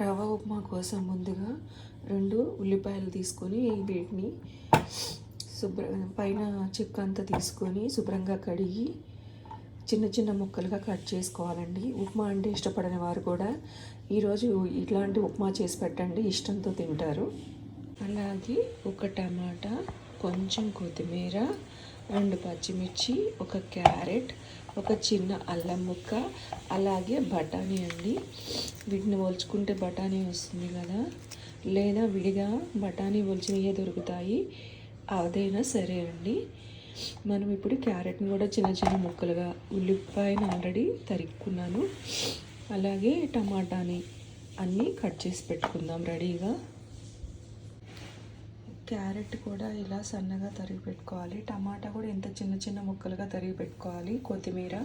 రవ్వ ఉప్మా కోసం ముందుగా రెండు ఉల్లిపాయలు తీసుకొని వీటిని శుభ్ర పైన చెక్క అంతా తీసుకొని శుభ్రంగా కడిగి చిన్న చిన్న ముక్కలుగా కట్ చేసుకోవాలండి. ఉప్మా అంటే ఇష్టపడని వారు కూడా ఈరోజు ఇట్లాంటి ఉప్మా చేసి పెట్టండి. ఇష్టంతో తింటారు. అలాగే ఒక టమాటా కొంచెం కొత్తిమీర రెండు పచ్చిమిర్చి ఒక క్యారెట్ ఒక చిన్న అల్లం ముక్క అలాగే బఠానీ అండి. వీటిని ఒలుచుకుంటే బఠానీ వస్తుంది కదా. లేదా విడిగా బఠానీ ఒలిచినవే దొరుకుతాయి. అదైనా సరే అండి. మనం ఇప్పుడు క్యారెట్ని కూడా చిన్న చిన్న ముక్కలుగా ఉల్లిపాయను ఆల్రెడీ తరుక్కున్నాను. అలాగే టమాటాని అన్నీ కట్ చేసి పెట్టుకుందాం రెడీగా. క్యారెట్ కూడా ఇలా సన్నగా తరిగి పెట్టుకోవాలి. టమాటా కూడా ఇంత చిన్న చిన్న ముక్కలుగా తరిగి పెట్టుకోవాలి. కొత్తిమీర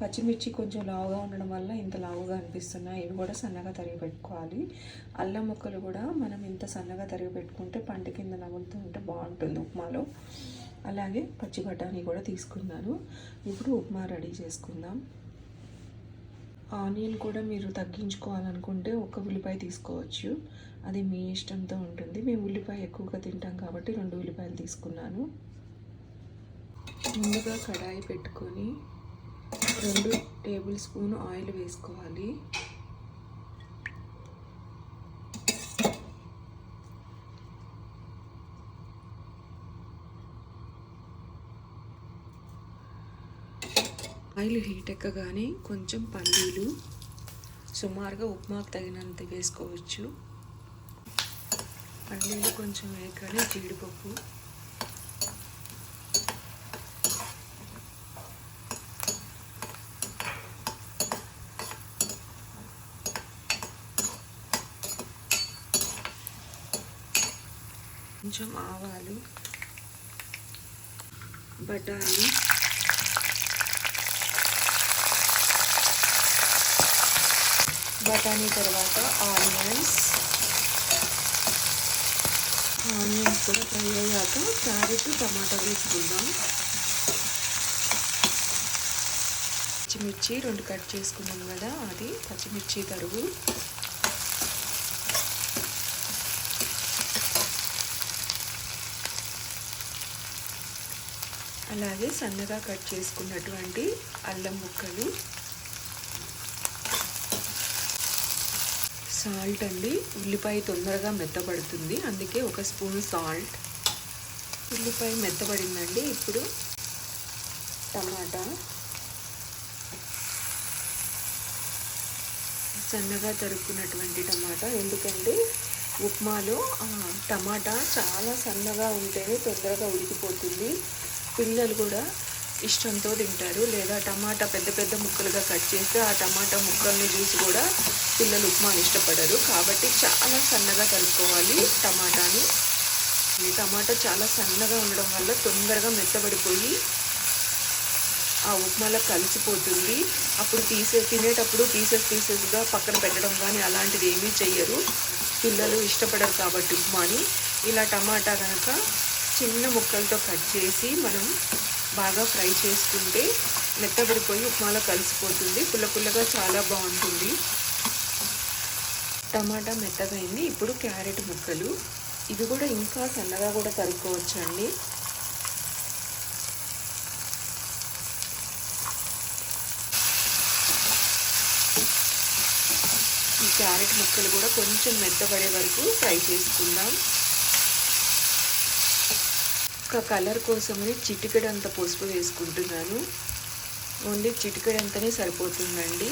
పచ్చిమిర్చి కొంచెం లావుగా ఉండడం వల్ల ఇంత లావుగా అనిపిస్తున్నాయి. ఇవి కూడా సన్నగా తరిగి పెట్టుకోవాలి. అల్లం ముక్కలు కూడా మనం ఇంత సన్నగా తరిగి పెట్టుకుంటే పంట కింద నములుతూ ఉంటే బాగుంటుంది ఉప్మాలో. అలాగే పచ్చి బఠానీ కూడా తీసుకున్నాను. ఇప్పుడు ఉప్మా రెడీ చేసుకుందాం. ఆనియన్ కూడా మీరు తగ్గించుకోవాలనుకుంటే ఒక ఉల్లిపాయ తీసుకోవచ్చు. అది మీ ఇష్టంతో ఉంటుంది. మేము ఉల్లిపాయ ఎక్కువగా తింటాం కాబట్టి రెండు ఉల్లిపాయలు తీసుకున్నాను. ముందుగా కడాయి పెట్టుకొని రెండు టేబుల్ స్పూన్ ఆయిల్ వేసుకోవాలి. ఆయిల్ హీట్ ఎక్కగానే కొంచెం పల్లీలు సుమారుగా ఉప్మాకు తగినంత వేసుకోవచ్చు. పల్లీలు కొంచెం వేయగానే జీడిపప్పు. కొంచెం ఆవాలు బఠానీ బఠానీ తర్వాత ఆనియన్స్. ఆనియన్స్ కూడా ఫ్రై అయ్యాక క్యారెట్ టమాటా వేసుకుందాం. పచ్చిమిర్చి రెండు కట్ చేసుకున్నాం కదా అది పచ్చిమిర్చి తరుగు. అలాగే సన్నగా కట్ చేసుకున్నటువంటి అల్లం ముక్కలు. సాల్ట్ అండి. ఉల్లిపాయ తొందరగా మెత్తబడుతుంది. అందుకే ఒక స్పూన్ సాల్ట్. ఉల్లిపాయ మెత్తబడిందండి. ఇప్పుడు టమాటా. సన్నగా తరుక్కున్నటువంటి టమాటా. ఎందుకంటే ఉప్మాలో టమాటా చాలా సన్నగా ఉంటేనే తొందరగా ఉడికిపోతుంది. పిల్లలు కూడా ఇష్టంతో తింటారు. లేదా టమాటా పెద్ద పెద్ద ముక్కలుగా కట్ చేస్తే ఆ టమాటా ముక్కల్ని చూసి కూడా పిల్లలు ఉప్మాని ఇష్టపడరు. కాబట్టి చాలా సన్నగా కలుపుకోవాలి టమాటాని. ఈ టమాటా చాలా సన్నగా ఉండడం వల్ల తొందరగా మెత్తబడిపోయి ఆ ఉప్మాలో కలిసిపోతుంది. అప్పుడు తీసే తినేటప్పుడు పీసెస్ పీసెస్గా పక్కన పెట్టడం కానీ అలాంటిది ఏమీ చెయ్యరు. పిల్లలు ఇష్టపడరు కాబట్టి ఉప్మాని. ఇలా టమాటా కనుక చిన్న ముక్కలతో కట్ చేసి మనం బాగా ఫ్రై చేసుకుంటే మెత్తబడిపోయి ఉప్మాలో కలిసిపోతుంది. పుల్ల పుల్లగా చాలా బాగుంటుంది. టమాటా మెత్తగైంది. ఇప్పుడు క్యారెట్ ముక్కలు. ఇది కూడా ఇంకా సన్నగా కూడా తరుక్కోవచ్చు అండి ఈ క్యారెట్ ముక్కలు కూడా కొంచెం మెత్తబడే వరకు ఫ్రై చేసుకుందాం. ఒక కలర్ కోసమని చిటికెడంత పసుపు వేసుకుంటున్నాను. ఓన్లీ చిటికెడంతనే సరిపోతుందండి.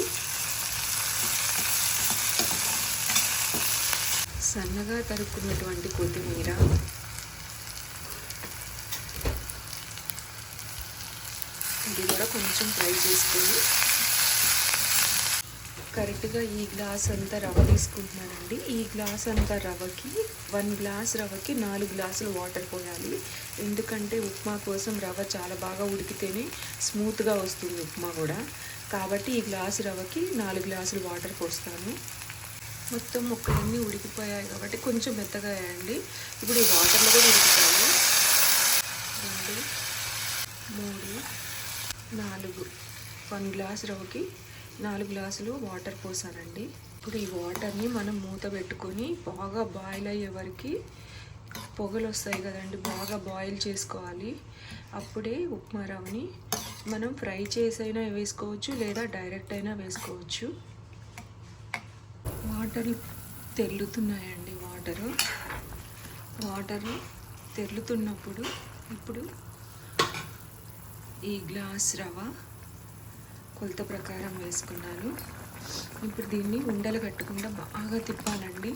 సన్నగా తరుక్కున్నటువంటి కొత్తిమీర. ఇది కూడా కొంచెం ఫ్రై చేసుకొని కరెక్ట్గా ఈ గ్లాస్ అంతా రవ్వ తీసుకుంటున్నానండి. ఈ గ్లాస్ అంతా రవ్వకి వన్ గ్లాస్ రవ్వకి నాలుగు గ్లాసులు వాటర్ పోయాలి. ఎందుకంటే ఉప్మా కోసం రవ్వ చాలా బాగా ఉడికితేనే స్మూత్గా వస్తుంది ఉప్మా కూడా. కాబట్టి ఈ గ్లాస్ రవ్వకి నాలుగు గ్లాసులు వాటర్ పోస్తాను. మొత్తం ముక్కలన్నీ ఉడికిపోయాయి కాబట్టి కొంచెం మెత్తగా వేయండి ఇప్పుడు ఈ వాటర్లో కూడా ఉడుకుతాయి రెండు మూడు నాలుగు. వన్ గ్లాస్ రవ్వకి నాలుగు గ్లాసులు వాటర్ పోసానండి. ఇప్పుడు ఈ వాటర్ని మనం మూత పెట్టుకొని బాగా బాయిల్ అయ్యే వరకు పొగలు వస్తాయి కదండి బాగా బాయిల్ చేసుకోవాలి. అప్పుడే ఉప్మా రవ్వని మనం ఫ్రై చేసైనా వేసుకోవచ్చు లేదా డైరెక్ట్ అయినా వేసుకోవచ్చు. వాటర్ తెల్లుతున్నాయండి వాటరు. వాటరు తెల్లుతున్నప్పుడు ఇప్పుడు ఈ గ్లాస్ రవ్వ కొలత ప్రకారం వేసుకున్నాను. ఇప్పుడు దీన్ని ఉండలు కట్టకుండా బాగా తిప్పాలండి.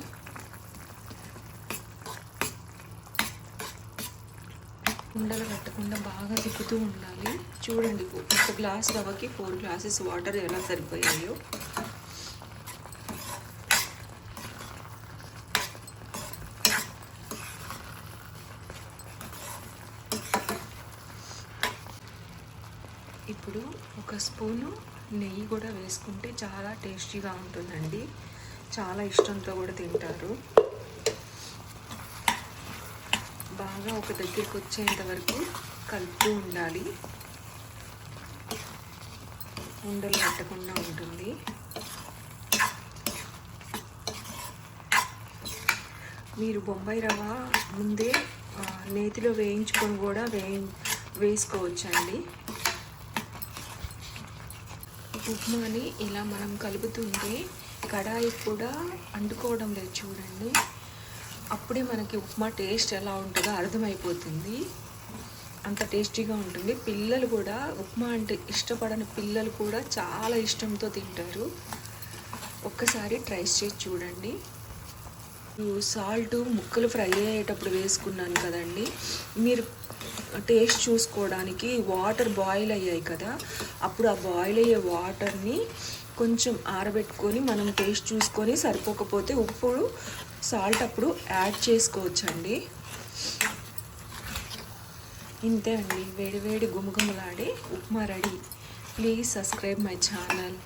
ఉండలు కట్టకుండా బాగా తిప్పుతూ ఉండాలి. చూడండి ఒక గ్లాస్ రవ్వకి ఫోర్ గ్లాసెస్ వాటర్ ఎలా సరిపోయాయో ఇప్పుడు ఒక స్పూను నెయ్యి కూడా వేసుకుంటే చాలా టేస్టీగా ఉంటుందండి. చాలా ఇష్టంతో కూడా తింటారు. బాగా ఒక దగ్గరికి వచ్చేంత వరకు కలుపుతూ ఉండాలి. ఉండలు కట్టకుండా ఉంటుంది. మీరు బొంబాయి రవ్వ ముందే నేతిలో వేయించుకొని కూడా వేయి వేసుకోవచ్చండి. ఉప్మాని ఇలా మనం కలుపుతుంటే కడాయి కూడా అంటుకోవడం లేదు చూడండి. అప్పుడే మనకి ఉప్మా టేస్ట్ ఎలా ఉంటుందో అర్థమైపోతుంది. అంత టేస్టీగా ఉంటుంది. పిల్లలు కూడా ఉప్మా అంటే ఇష్టపడని పిల్లలు కూడా చాలా ఇష్టంతో తింటారు. ఒక్కసారి ట్రై చేసి చూడండి. సాల్ట్ ముక్కలు ఫ్రై అయ్యేటప్పుడు వేసుకున్నాను కదండి. మీరు టేస్ట్ చూసుకోవడానికి వాటర్ బాయిల్ అయ్యాయి కదా. అప్పుడు ఆ బాయిల్ అయ్యే వాటర్ని కొంచెం ఆరబెట్టుకొని మనం టేస్ట్ చూసుకొని సరిపోకపోతే ఉప్పు సాల్ట్ అప్పుడు యాడ్ చేసుకోవచ్చండి. ఇంతే అండి. వేడివేడి వేడి గుమగుమలాడే upma ready. Please subscribe my channel